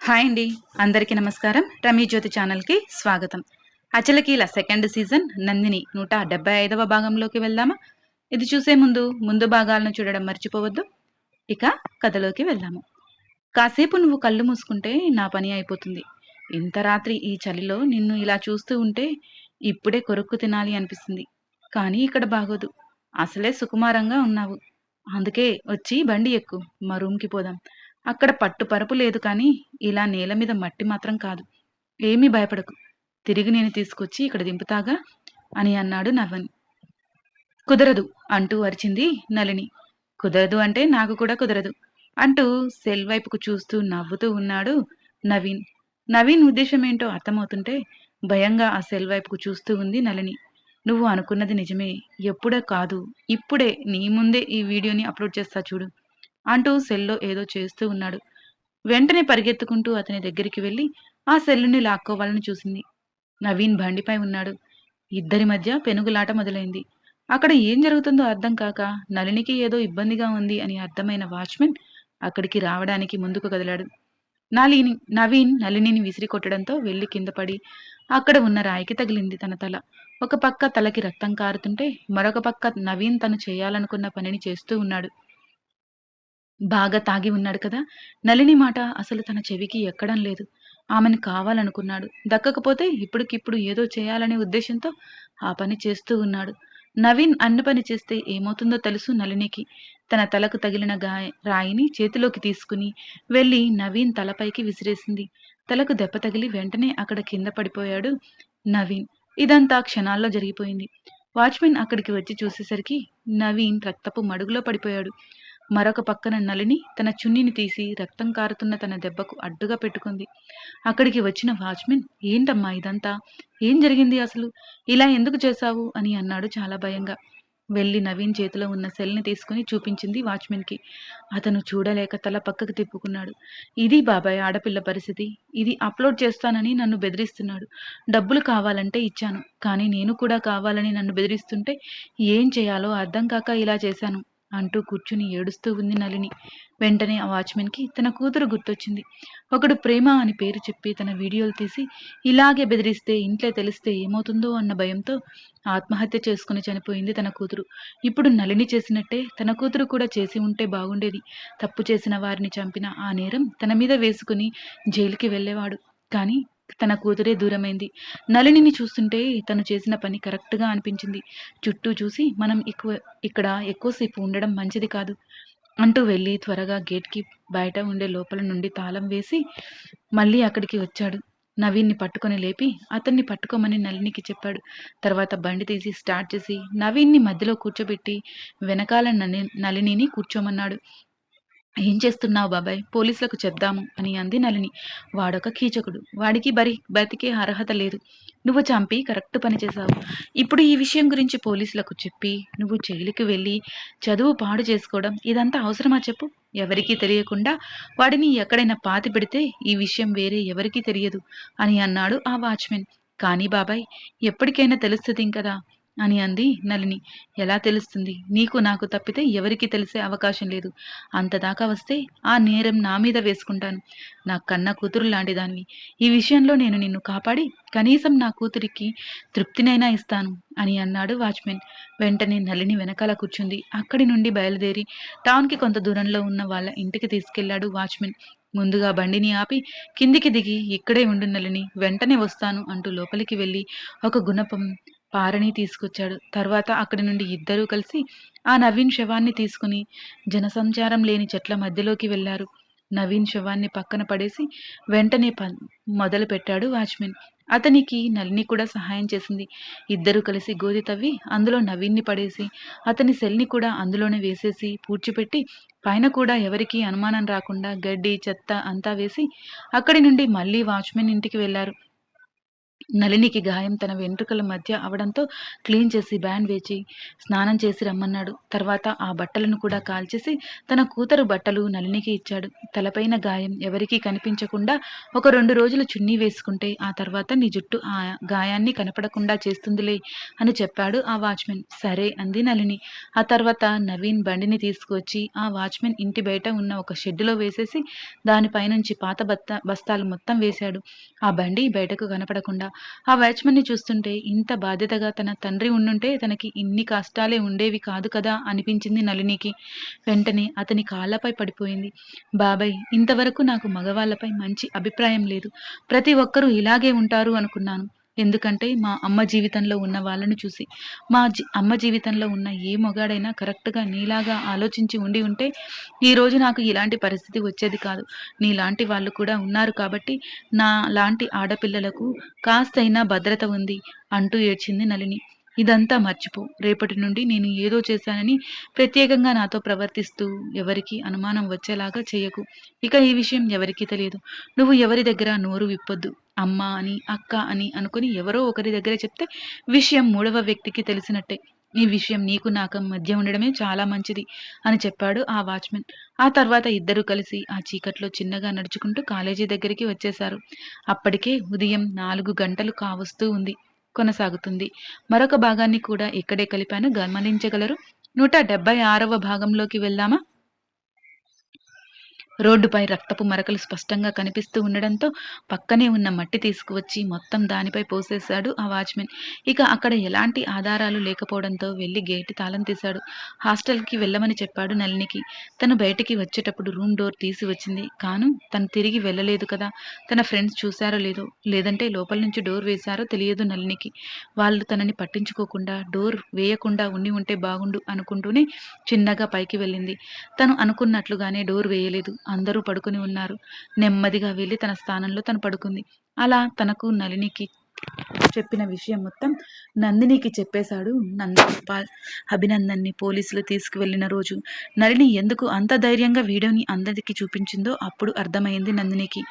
Hi అండి. అందరికీ నమస్కారం. రమీ జ్యోతి ఛానల్కి స్వాగతం. అచలకీల సెకండ్ సీజన్ నందిని నూట డెబ్బై ఐదవ భాగంలోకి వెళ్దామా? ఇది చూసే ముందు ముందు భాగాలను చూడడం మర్చిపోవద్దు. ఇక కథలోకి వెళ్దాము. కాసేపు నువ్వు కళ్ళు మూసుకుంటే నా పని అయిపోతుంది. ఇంత రాత్రి ఈ చలిలో నిన్ను ఇలా చూస్తూ ఉంటే ఇప్పుడే కొరుక్కు తినాలి అనిపిస్తుంది. కానీ ఇక్కడ బాగోదు. అసలే సుకుమారంగా ఉన్నావు. అందుకే వచ్చి బండి ఎక్కు. మా రూమ్కి పోదాం. అక్కడ పట్టుపరుపు లేదు కానీ ఇలా నేల మీద మట్టి మాత్రం కాదు. ఏమీ భయపడకు. తిరిగి నేను తీసుకొచ్చి ఇక్కడ దింపుతాగా? అని అన్నాడు నవన్ కుదరదు అంటూ అరిచింది నలిని కుదరదు అంటే నాకు కూడా కుదరదు అంటూ సెల్ వైపుకు చూస్తూ నవ్వుతూ ఉన్నాడు నవీన్. నవీన్ ఉద్దేశం ఏంటో అర్థమవుతుంటే భయంగా ఆ సెల్ వైపుకు చూస్తూ ఉంది నలిని నువ్వు అనుకున్నది నిజమే. ఎప్పుడే కాదు. ఇప్పుడే నీ ముందే ఈ వీడియోని అప్లోడ్ చేస్తా చూడు. అంటూ సెల్లో ఏదో చేస్తూ ఉన్నాడు. వెంటనే పరిగెత్తుకుంటూ అతని దగ్గరికి వెళ్ళి ఆ సెల్లుని లాక్కోవాలని చూసింది. నవీన్ బండిపై ఉన్నాడు. ఇద్దరి మధ్య పెనుగులాట మొదలైంది. అక్కడ ఏం జరుగుతుందో అర్థం కాక నలినికి ఏదో ఇబ్బందిగా ఉంది అని అర్థమైన వాచ్మెన్ అక్కడికి రావడానికి ముందుకు కదిలాడు. నలిని నవీన్ నలినిని విసిరి కొట్టడంతో వెళ్ళి కింద పడి అక్కడ ఉన్న రాయికి తగిలింది తన తల. ఒక పక్క తలకి రక్తం కారుతుంటే మరొక పక్క నవీన్ తను చేయాలనుకున్న పనిని చేస్తూ ఉన్నాడు. బాగా తాగి ఉన్నాడు కదా. నలిని మాట అసలు తన చెవికి ఎక్కడం లేదు. ఆమెను కావాలనుకున్నాడు. దక్కకపోతే ఇప్పటికిప్పుడు ఏదో చేయాలనే ఉద్దేశంతో ఆ పని చేస్తూ ఉన్నాడు. నవీన్ అన్న పని చేస్తే ఏమవుతుందో తెలుసు నలినికి తన తలకు తగిలిన గాయ రాయిని చేతిలోకి తీసుకుని వెళ్ళి నవీన్ తలపైకి విసిరేసింది. తలకు దెబ్బ తగిలి వెంటనే అక్కడ కింద పడిపోయాడు నవీన్. ఇదంతా క్షణాల్లో జరిగిపోయింది. వాచ్మెన్ అక్కడికి వచ్చి చూసేసరికి నవీన్ రక్తపు మడుగులో పడిపోయాడు. మరొక పక్కన నలిని తన చున్నీని తీసి రక్తం కారుతున్న తన దెబ్బకు అడ్డుగా పెట్టుకుంది. అక్కడికి వచ్చిన వాచ్మెన్ ఏంటమ్మా ఇదంతా? ఏం జరిగింది అసలు? ఇలా ఎందుకు చేశావు? అని అన్నాడు చాలా భయంగా. వెళ్ళి నవీన్ చేతిలో ఉన్న సెల్ని తీసుకుని చూపించింది వాచ్మెన్కి. అతను చూడలేక తల పక్కకు తిప్పుకున్నాడు. ఇది బాబాయ్ ఆడపిల్ల పరిస్థితి. ఇది అప్లోడ్ చేస్తానని నన్ను బెదిరిస్తున్నాడు. డబ్బులు కావాలంటే ఇచ్చాను. కానీ నేను కూడా కావాలని నన్ను బెదిరిస్తుంటే ఏం చేయాలో అర్థం కాక ఇలా చేశాను. అంటూ కూర్చుని ఏడుస్తూ ఉంది నలిని వెంటనే ఆ వాచ్మెన్కి తన కూతురు గుర్తొచ్చింది. ఒకడు ప్రేమ అని పేరు చెప్పి తన వీడియోలు తీసి ఇలాగే బెదిరిస్తే ఇంట్లో తెలిస్తే ఏమవుతుందో అన్న భయంతో ఆత్మహత్య చేసుకుని చనిపోయింది తన కూతురు. ఇప్పుడు నలిని చేసినట్టే తన కూతురు కూడా చేసి ఉంటే బాగుండేది. తప్పు చేసిన వారిని చంపిన ఆ నేరం తన మీద వేసుకుని జైలుకి వెళ్ళేవాడు. కానీ తన కూతురే దూరమైంది. నలినిని చూస్తుంటే తను చేసిన పని కరెక్ట్గా అనిపించింది. చుట్టూ చూసి మనం ఎక్కువ ఇక్కడ ఎక్కువసేపు ఉండడం మంచిది కాదు అంటూ వెళ్ళి త్వరగా గేట్కి బయట ఉండే లోపల నుండి తాళం వేసి మళ్ళీ అక్కడికి వచ్చాడు. నవీన్ని పట్టుకొని లేపి అతన్ని పట్టుకోమని నలినికి చెప్పాడు. తర్వాత బండి తీసి స్టార్ట్ చేసి నవీన్ని మధ్యలో కూర్చోబెట్టి వెనకాల నలి నలినిని కూర్చోమన్నాడు. ఏం చేస్తున్నావు బాబాయ్? పోలీసులకు చెప్దాము అని అంది నలిని వాడొక కీచకుడు. వాడికి బరి బతికే అర్హత లేదు. నువ్వు చంపి కరెక్ట్ పని చేశావు. ఇప్పుడు ఈ విషయం గురించి పోలీసులకు చెప్పి నువ్వు జైలుకి వెళ్ళి చదువు పాడు చేసుకోవడం ఇదంతా అవసరమా చెప్పు? ఎవరికీ తెలియకుండా వాడిని ఎక్కడైనా పాతి పెడితే ఈ విషయం వేరే ఎవరికీ తెలియదు అని అన్నాడు ఆ వాచ్మెన్. కానీ బాబాయ్ ఎప్పటికైనా తెలుస్తుంది కదా అని అంది నలిని ఎలా తెలుస్తుంది? నీకు నాకు తప్పితే ఎవరికి తెలిసే అవకాశం లేదు. అంతదాకా వస్తే ఆ నేరం నా మీద వేసుకుంటాను. నా కన్న కూతురు లాంటిదానివి ఈ విషయంలో నేను నిన్ను కాపాడి కనీసం నా కూతురికి తృప్తినైనా ఇస్తాను అని అన్నాడు వాచ్మెన్. వెంటనే నలిని వెనకాల కూర్చుంది. అక్కడి నుండి బయలుదేరి టౌన్కి కొంత దూరంలో ఉన్న వాళ్ళ ఇంటికి తీసుకెళ్ళాడు వాచ్మెన్. ముందుగా బండిని ఆపి కిందికి దిగి ఇక్కడే ఉండు నలిని వెంటనే వస్తాను అంటూ లోపలికి వెళ్ళి ఒక గుణపం పారని తీసుకొచ్చాడు. తర్వాత అక్కడి నుండి ఇద్దరూ కలిసి ఆ నవీన్ శవాన్ని తీసుకుని జనసంచారం లేని చెట్ల మధ్యలోకి వెళ్ళారు నవీన్ శవాన్ని పక్కన పడేసి వెంటనే ప మొదలు పెట్టాడు వాచ్మెన్. అతనికి నలిని కూడా సహాయం చేసింది. ఇద్దరు కలిసి గోధి తవ్వి అందులో నవీన్ని పడేసి అతని సెల్ని కూడా అందులోనే వేసేసి పూడ్చిపెట్టి పైన కూడా ఎవరికీ అనుమానం రాకుండా గడ్డి చెత్త అంతా వేసి అక్కడి నుండి మళ్ళీ వాచ్మెన్ ఇంటికి వెళ్ళారు నలినికి గాయం తన వెంట్రుకల మధ్య అవడంతో క్లీన్ చేసి బ్యాండ్ వేచి స్నానం చేసి రమ్మన్నాడు. తర్వాత ఆ బట్టలను కూడా కాల్చేసి తన కూతురు బట్టలు నలినికి ఇచ్చాడు. తలపైన గాయం ఎవరికీ కనిపించకుండా ఒక రెండు రోజులు చున్నీ వేసుకుంటే ఆ తర్వాత నీ జుట్టు ఆ గాయాన్ని కనపడకుండా చేస్తుందిలే అని చెప్పాడు ఆ వాచ్మెన్. సరే అంది నలిని ఆ తర్వాత నవీన్ బండిని తీసుకువచ్చి ఆ వాచ్మెన్ ఇంటి బయట ఉన్న ఒక షెడ్డులో వేసేసి దానిపైనుంచి పాత బత్త బస్తాలు మొత్తం వేశాడు. ఆ బండి బయటకు కనపడకుండా ఆ వాచ్మెన్ని చూస్తుంటే ఇంత బాధ్యతగా తన తండ్రి ఉండుంటే తనకి ఇన్ని కష్టాలే ఉండేవి కాదు కదా అనిపించింది నళినికి. వెంటనే అతని కాళ్ళపై పడిపోయింది. బాబాయ్ ఇంతవరకు నాకు మగవాళ్ళపై మంచి అభిప్రాయం లేదు. ప్రతి ఒక్కరూ ఇలాగే ఉంటారు అనుకున్నాను. ఎందుకంటే మా అమ్మ జీవితంలో ఉన్న వాళ్ళని చూసి మా జీ అమ్మ జీవితంలో ఉన్న ఏ మొగాడైనా కరెక్ట్గా నీలాగా ఆలోచించి ఉండి ఉంటే ఈరోజు నాకు ఇలాంటి పరిస్థితి వచ్చేది కాదు. నీలాంటి వాళ్ళు కూడా ఉన్నారు కాబట్టి నా లాంటి ఆడపిల్లలకు కాస్తైనా భద్రత ఉంది అంటూ ఏడ్చింది నలిని ఇదంతా మర్చిపో. రేపటి నుండి నేను ఏదో చేశానని ప్రత్యేకంగా నాతో ప్రవర్తిస్తూ ఎవరికి అనుమానం వచ్చేలాగా చేయకు. ఇక ఈ విషయం ఎవరికీ తెలియదు. నువ్వు ఎవరి దగ్గర నోరు విప్పొద్దు. అమ్మ అని అక్క అని అనుకుని ఎవరో ఒకరి దగ్గర చెప్తే విషయం మూడవ వ్యక్తికి తెలిసినట్టే. ఈ విషయం నీకు నాకు మధ్య ఉండడమే చాలా మంచిది అని చెప్పాడు ఆ వాచ్మెన్. ఆ తర్వాత ఇద్దరు కలిసి ఆ చీకట్లో చిన్నగా నడుచుకుంటూ కాలేజీ దగ్గరికి వచ్చేశారు. అప్పటికే ఉదయం నాలుగు గంటలు కావస్తూ ఉంది. కొనసాగుతుంది. మరొక భాగాన్ని కూడా ఇక్కడే కలిపాను. గమనించగలరు. నూట డెబ్బై ఆరవ భాగంలోకి వెళ్దామా? రోడ్డుపై రక్తపు మరకలు స్పష్టంగా కనిపిస్తూ ఉండడంతో పక్కనే ఉన్న మట్టి తీసుకువచ్చి మొత్తం దానిపై పోసేశాడు ఆ వాచ్మెన్. ఇక అక్కడ ఎలాంటి ఆధారాలు లేకపోవడంతో వెళ్ళి గేటు తాళం తీశాడు. హాస్టల్కి వెళ్ళమని చెప్పాడు నలినికి తను బయటికి వచ్చేటప్పుడు రూమ్ డోర్ తీసి వచ్చింది. కాను తను తిరిగి వెళ్ళలేదు కదా. తన ఫ్రెండ్స్ చూశారో లేదో లేదంటే లోపల నుంచి డోర్ వేశారో తెలియదు నలినికి వాళ్ళు తనని పట్టించుకోకుండా డోర్ వేయకుండా ఉండి ఉంటే బాగుండు అనుకుంటూనే చిన్నగా పైకి వెళ్ళింది. తను అనుకున్నట్లుగానే డోర్ వేయలేదు. అందరూ పడుకుని ఉన్నారు. నెమ్మదిగా వెళ్ళి తన స్థానంలో తను పడుకుంది. అలా తనకు నలినికి చెప్పిన విషయం మొత్తం నందినికి చెప్పేశాడు నందగోపాల్ అభినందన్ని పోలీసులు తీసుకువెళ్ళిన రోజు నళిని ఎందుకు అంత ధైర్యంగా వీడియోని అందరికి చూపించిందో అప్పుడు అర్థమైంది నందినికి.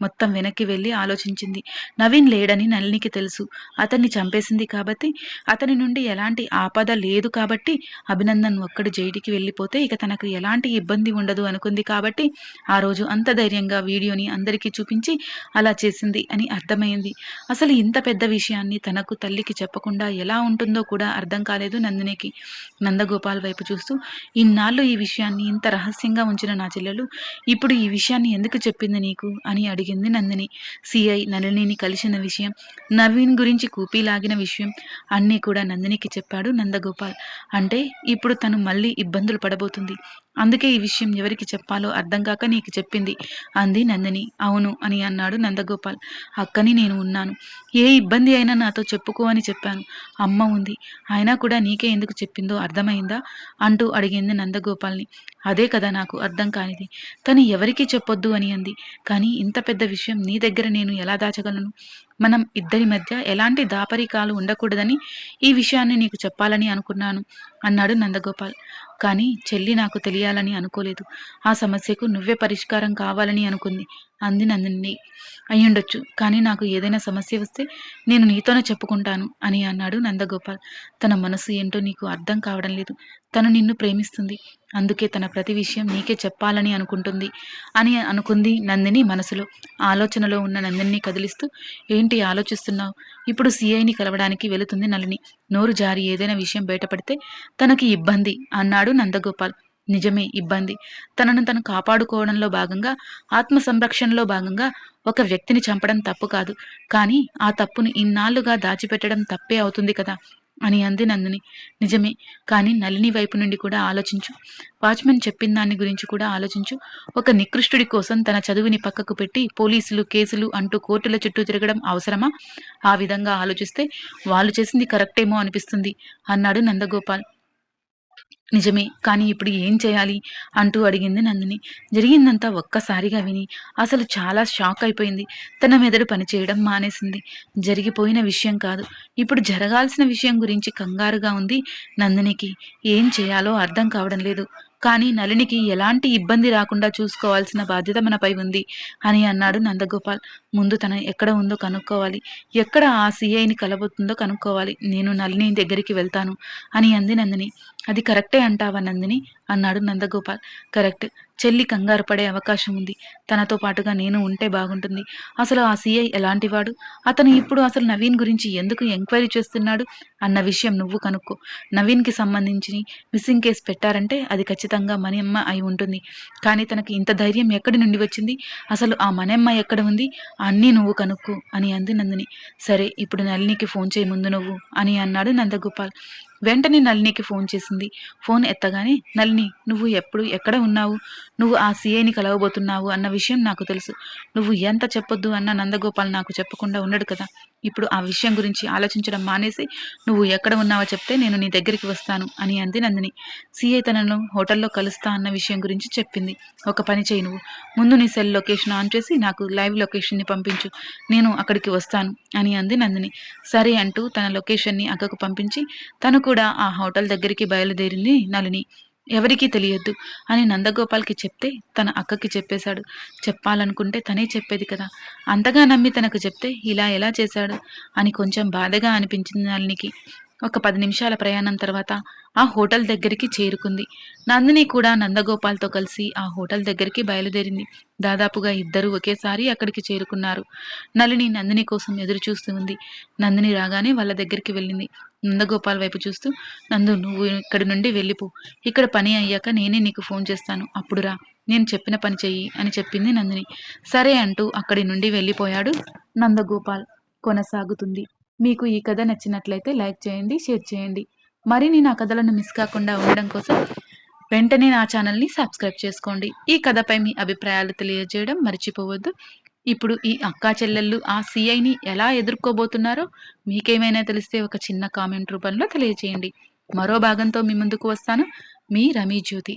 మొత్తం వెనక్కి వెళ్ళి ఆలోచించింది. నవీన్ లేడని నళినికి తెలుసు. అతన్ని చంపేసింది కాబట్టి అతని నుండి ఎలాంటి ఆపద లేదు కాబట్టి అభినందన్ ఒక్కడు జైలుకి వెళ్ళిపోతే ఇక తనకు ఎలాంటి ఇబ్బంది ఉండదు అనుకుంది కాబట్టి ఆ రోజు అంత ధైర్యంగా వీడియోని అందరికీ చూపించి అలా చేసింది అని అర్థమైంది. అసలు ఇంత పెద్ద విషయాన్ని తనకు తల్లికి చెప్పకుండా ఎలా ఉంటుందో కూడా అర్థం కాలేదు నందినికి. నందగోపాల్ వైపు చూస్తూ ఇన్నాళ్ళు ఈ విషయాన్ని ఇంత రహస్యంగా ఉంచిన నా చెల్లెలు ఇప్పుడు ఈ విషయాన్ని ఎందుకు చెప్పింది నీకు? అని అడిగింది నందిని. సిఐ నళినిని కలిసిన విషయం నవీన్ గురించి కూపీ లాగిన విషయం అన్నీ కూడా నందినికి చెప్పాడు నందగోపాల్. అంటే ఇప్పుడు తను మళ్ళీ ఇబ్బందులు పడబోతుంది. అందుకే ఈ విషయం ఎవరికి చెప్పాలో అర్థం కాక నీకు చెప్పింది. అంది నందిని. అవును అని అన్నాడు నందగోపాల్. అక్కని నేను ఉన్నాను. ఏ ఇబ్బంది అయినా నాతో చెప్పుకో అని చెప్పాను. అమ్మ ఉంది. అయినా కూడా నీకే ఎందుకు చెప్పిందో అర్థమైందా? అంటూ అడిగింది నందగోపాల్ని. అదే కదా నాకు అర్థం కానిది. తను ఎవరికీ చెప్పొద్దు అని అంది. కానీ ఇంత పెద్ద విషయం నీ దగ్గర నేను ఎలా దాచగలను? మనం ఇద్దరి మధ్య ఎలాంటి దాపరికాలు ఉండకూడదని ఈ విషయాన్ని నీకు చెప్పాలని అనుకున్నాను అన్నాడు నందగోపాల్. కానీ చెల్లి నాకు తెలియాలని అనుకోలేదు. ఆ సమస్యకు నువ్వే పరిష్కారం కావాలని అనుకుంది. అంది నందిని అయ్యుండొచ్చు. కానీ నాకు ఏదైనా సమస్య వస్తే నేను నీతోనే చెప్పుకుంటాను అని అన్నాడు నందగోపాల్. తన మనసు ఏంటో నీకు అర్థం కావడం లేదు. తను నిన్ను ప్రేమిస్తుంది. అందుకే తన ప్రతి విషయం నీకే చెప్పాలని అనుకుంటుంది అని అనుకుంది నందిని మనసులో. ఆలోచనలో ఉన్న నందిని కదిలిస్తూ ఏంటి ఆలోచిస్తున్నావు? ఇప్పుడు సిఐని కలవడానికి వెళుతుంది నలిని నోరు జారి ఏదైనా విషయం బయటపడితే తనకి ఇబ్బంది అన్నాడు నందగోపాల్. నిజమే ఇబ్బంది. తనను తను కాపాడుకోవడంలో భాగంగా ఆత్మ సంరక్షణలో భాగంగా ఒక వ్యక్తిని చంపడం తప్పు కాదు. కానీ ఆ తప్పును ఇన్నాళ్ళుగా దాచిపెట్టడం తప్పే అవుతుంది కదా అని అంది నందిని. నిజమే కానీ నలిని వైపు నుండి కూడా ఆలోచించు. వాచ్మెన్ చెప్పిన దాని గురించి కూడా ఆలోచించు. ఒక నికృష్టుడి కోసం తన చదువుని పక్కకు పెట్టి పోలీసులు కేసులు అంటూ కోర్టుల చుట్టూ తిరగడం అవసరమా? ఆ విధంగా ఆలోచిస్తే వాళ్ళు చేసింది కరెక్టేమో అనిపిస్తుంది అన్నాడు నందగోపాల్. నిజమే కానీ ఇప్పుడు ఏం చేయాలి? అంటూ అడిగింది నందిని. జరిగిందంతా ఒక్కసారిగా విని అసలు చాలా షాక్ అయిపోయింది. తన మెదడు పనిచేయడం మానేసింది. జరిగిపోయిన విషయం కాదు. ఇప్పుడు జరగాల్సిన విషయం గురించి కంగారుగా ఉంది నందినికి. ఏం చేయాలో అర్థం కావడం లేదు. కానీ నలినికి ఎలాంటి ఇబ్బంది రాకుండా చూసుకోవాల్సిన బాధ్యత మనపై ఉంది అని అన్నాడు నందగోపాల్. ముందు తన ఎక్కడ ఉందో కనుక్కోవాలి. ఎక్కడ ఆ సిఐని కలబోతుందో కనుక్కోవాలి. నేను నలిని దగ్గరికి వెళ్తాను అని అంది నందిని. అది కరెక్టే అంటావా నందిని? అన్నాడు నందగోపాల్. కరెక్ట్. చెల్లి కంగారు పడే అవకాశం ఉంది. తనతో పాటుగా నేను ఉంటే బాగుంటుంది. అసలు ఆ సీఐ ఎలాంటివాడు? అతను ఇప్పుడు అసలు నవీన్ గురించి ఎందుకు ఎంక్వైరీ చేస్తున్నాడు? అన్న విషయం నువ్వు కనుక్కో. నవీన్కి సంబంధించి మిస్సింగ్ కేసు పెట్టారంటే అది ఖచ్చితంగా మణియమ్మ అయి ఉంటుంది. కానీ తనకి ఇంత ధైర్యం ఎక్కడి నుండి వచ్చింది? అసలు ఆ మణియమ్మ ఎక్కడ ఉంది? అన్నీ నువ్వు కనుక్కో అని అంది నందిని. సరే ఇప్పుడు నళినికి ఫోన్ చేయి ముందు నువ్వు అని అన్నాడు నందగోపాల్. వెంటనే నళినికి ఫోన్ చేసింది. ఫోన్ ఎత్తగానే నళిని నువ్వు ఎప్పుడు ఎక్కడ ఉన్నావు? నువ్వు ఆ సీఐని కలవబోతున్నావు అన్న విషయం నాకు తెలుసు. నువ్వు ఎంత చెప్పొద్దు అన్న నందగోపాల్ నాకు చెప్పకుండా ఉండడు కదా. ఇప్పుడు ఆ విషయం గురించి ఆలోచించడం మానేసి నువ్వు ఎక్కడ ఉన్నావో చెప్తే నేను నీ దగ్గరికి వస్తాను అని అంది నందిని. సీఐ తనను హోటల్లో కలుస్తా అన్న విషయం గురించి చెప్పింది. ఒక పని చేయి నువ్వు. ముందు నీ సెల్ లొకేషన్ ఆన్ చేసి నాకు లైవ్ లొకేషన్ని పంపించు. నేను అక్కడికి వస్తాను అని అంది నందిని. సరే అంటూ తన లొకేషన్ని అక్కకు పంపించి తను కూడా ఆ హోటల్ దగ్గరికి బయలుదేరింది నలిని ఎవరికీ తెలియద్దు అని నందగోపాల్కి చెప్తే తన అక్కకి చెప్పేశాడు. చెప్పాలనుకుంటే తనే చెప్పేది కదా. అంతగా నమ్మి తనకు చెప్తే ఇలా ఎలా చేశాడు అని కొంచెం బాధగా అనిపించింది నళినికి ఒక పది నిమిషాల ప్రయాణం తర్వాత ఆ హోటల్ దగ్గరికి చేరుకుంది. నందిని కూడా నందగోపాల్తో కలిసి ఆ హోటల్ దగ్గరికి బయలుదేరింది. దాదాపుగా ఇద్దరు ఒకేసారి అక్కడికి చేరుకున్నారు. నలిని నందిని కోసం ఎదురు చూస్తూ ఉంది. నందిని రాగానే వాళ్ళ దగ్గరికి వెళ్ళింది. నందగోపాల్ వైపు చూస్తూ నందు నువ్వు ఇక్కడి నుండి వెళ్ళిపో. ఇక్కడ పని అయ్యాక నేనే నీకు ఫోన్ చేస్తాను. అప్పుడు రా. నేను చెప్పిన పని చెయ్యి అని చెప్పింది నందిని. సరే అంటూ అక్కడి నుండి వెళ్ళిపోయాడు నందగోపాల్. కొనసాగుతుంది. మీకు ఈ కథ నచ్చినట్లయితే లైక్ చేయండి షేర్ చేయండి. మరిన్ని నా కథలను మిస్ కాకుండా ఉండడం కోసం వెంటనే నా ఛానల్ని సబ్స్క్రైబ్ చేసుకోండి. ఈ కథపై మీ అభిప్రాయాలు తెలియజేయడం మర్చిపోవద్దు. ఇప్పుడు ఈ అక్కా చెల్లెళ్ళు ఆ సిఐని ఎలా ఎదుర్కోబోతున్నారో మీకేమైనా తెలిస్తే ఒక చిన్న కామెంట్ రూపంలో తెలియజేయండి. మరో భాగంతో మీ ముందుకు వస్తాను. మీ రమీ జ్యోతి